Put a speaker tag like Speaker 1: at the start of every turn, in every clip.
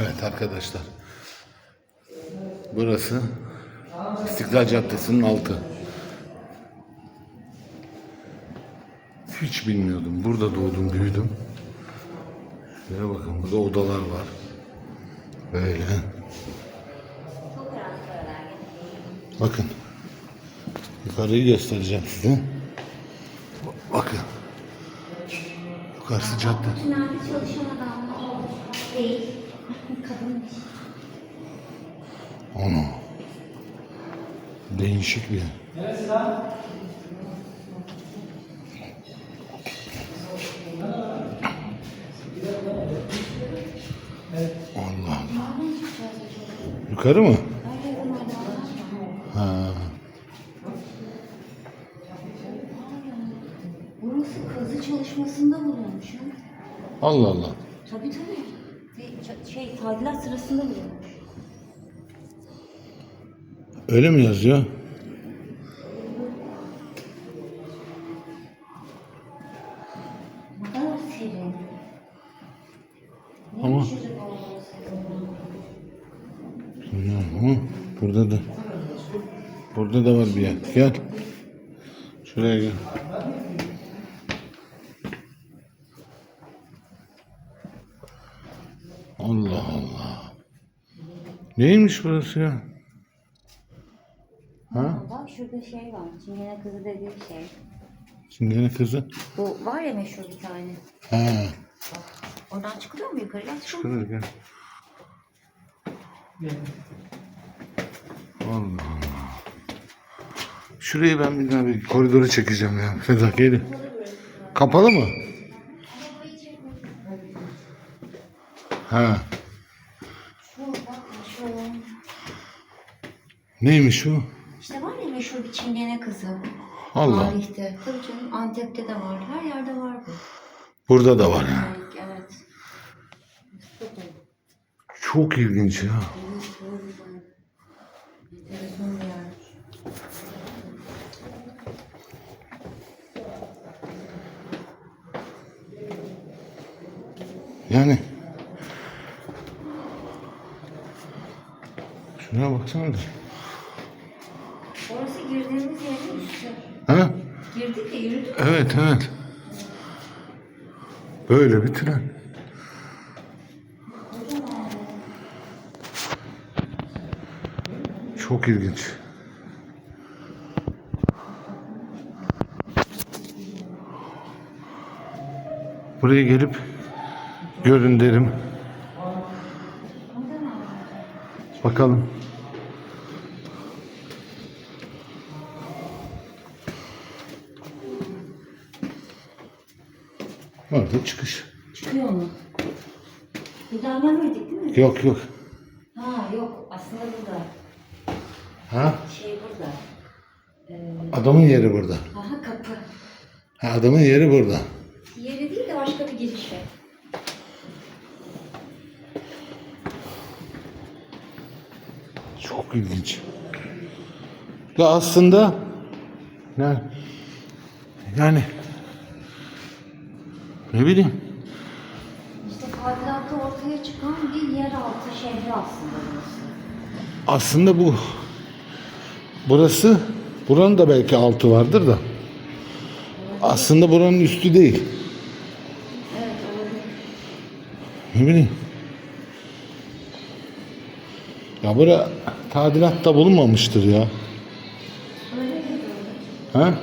Speaker 1: Evet arkadaşlar. Burası İstiklal Caddesi'nin altı. Hiç bilmiyordum. Burada doğdum, büyüdüm. Şuraya bakın, burada odalar var. Böyle. Bakın. Yukarıyı göstereceğim size. Bakın. Yukarısı cadde.
Speaker 2: Tünelde çalışan adam değil. Kadınmış.
Speaker 1: Onu. Değişik bir yer. Allah Allah. Yukarı mı? Ha.
Speaker 2: Burası kazı çalışmasında bulunmuş. ha.
Speaker 1: Allah Allah.
Speaker 2: Tabii tabii. Şey tadilat sırasında bulunmuş.
Speaker 1: Öyle mi yazıyor?
Speaker 2: Ne kadar serin.
Speaker 1: Ama-? Bilmiyorum ama burada da burada da var bir yer. Gel. Şuraya gel. Allah Allah. Neymiş burası ya? Ha?
Speaker 2: Bak şurada şey var. Çingene kızı dediği şey.
Speaker 1: Şimdi ne kızı?
Speaker 2: Bu var ya meşhur bir tane.
Speaker 1: Ha.
Speaker 2: Oradan çıkılıyor mu yukarı? Gel çıkalım.
Speaker 1: Şuraya gel. Allah Allah. Şurayı ben bir daha bir koridoru çekeceğim ya. Feda gelin. Kapalı mı? Ha.
Speaker 2: Şu.
Speaker 1: Neymiş o?
Speaker 2: İşte var ya meşhur bir çingene kızı.
Speaker 1: Allah.
Speaker 2: Tarihte. Tabii canım Antep'te de var. Her yerde var bu.
Speaker 1: Burada da var ya.
Speaker 2: Evet. evet.
Speaker 1: Çok ilginç ya. Yani. Şuna baksana.
Speaker 2: Orası girdiğimiz yerin üstü.
Speaker 1: Ha?
Speaker 2: Girdik de yürüdük.
Speaker 1: Evet evet. Böyle bir tren. Çok ilginç. Buraya gelip görün derim. Bakalım. Orada çıkış.
Speaker 2: Çıkıyor mu? Buradan gelmedik değil mi?
Speaker 1: Yok yok.
Speaker 2: Ha yok aslında burada.
Speaker 1: Ha?
Speaker 2: Şey burada. Ee,
Speaker 1: Adamın yeri burada.
Speaker 2: aha kapı.
Speaker 1: Ha, adamın yeri burada.
Speaker 2: Yeri değil de başka bir girişi.
Speaker 1: Çok ilginç. Ya aslında yani, yani ne bileyim
Speaker 2: İşte tadilatta ortaya çıkan bir yeraltı şehri aslında burası.
Speaker 1: aslında bu burası buranın da belki altı vardır da aslında buranın üstü değil.
Speaker 2: Evet olabilir.
Speaker 1: Ne bileyim. Ya bura tadilatta bulunmamıştır ya.
Speaker 2: Öyle böyle.
Speaker 1: Ha?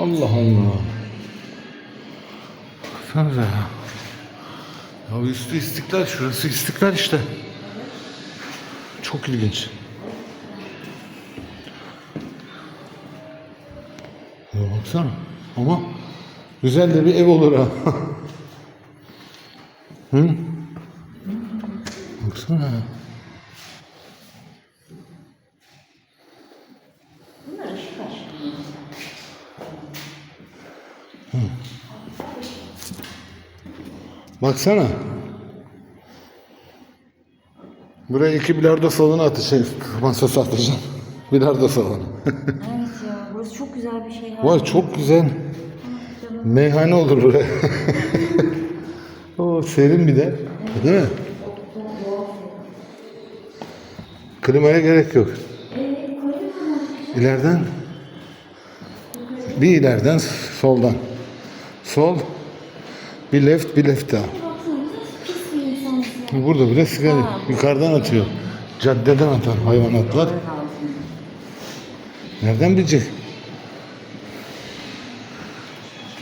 Speaker 1: Allah Allah. Baksanıza ya. Ya üstü istiklal, şurası istiklal işte. Çok ilginç. Ya baksana. Ama güzel de bir ev olur ha. Hı? Baksana.
Speaker 2: Bunlar ışık.
Speaker 1: Baksana. Buraya iki bilardo salonu atı şey masası atacağım. Bilardo salonu.
Speaker 2: Evet ya burası çok güzel bir şey.
Speaker 1: Vay çok güzel. Meyhane olur buraya. o serin bir de.
Speaker 2: Evet
Speaker 1: Değil mi? Klimaya gerek yok. İleriden bir ileriden soldan. Sol bir left bir left daha. Burada bile sigara yukarıdan atıyor. Caddeden atan hayvanatlar. Nereden bilecek?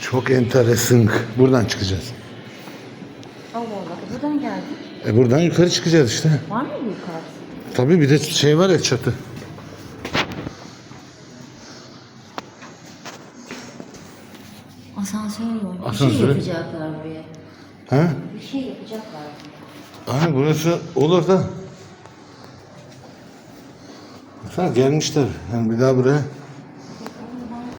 Speaker 1: Çok enteresan. Buradan çıkacağız.
Speaker 2: Allah Allah. Buradan geldik.
Speaker 1: E buradan yukarı çıkacağız işte.
Speaker 2: Var mı bir yukarısı?
Speaker 1: Tabii bir de şey var ya çatı.
Speaker 2: Asansör var. Bir şey yapacaklar buraya.
Speaker 1: Ha?
Speaker 2: Bir şey yapacaklar.
Speaker 1: Hani burası olur da. Baksana gelmişler. Yani bir daha buraya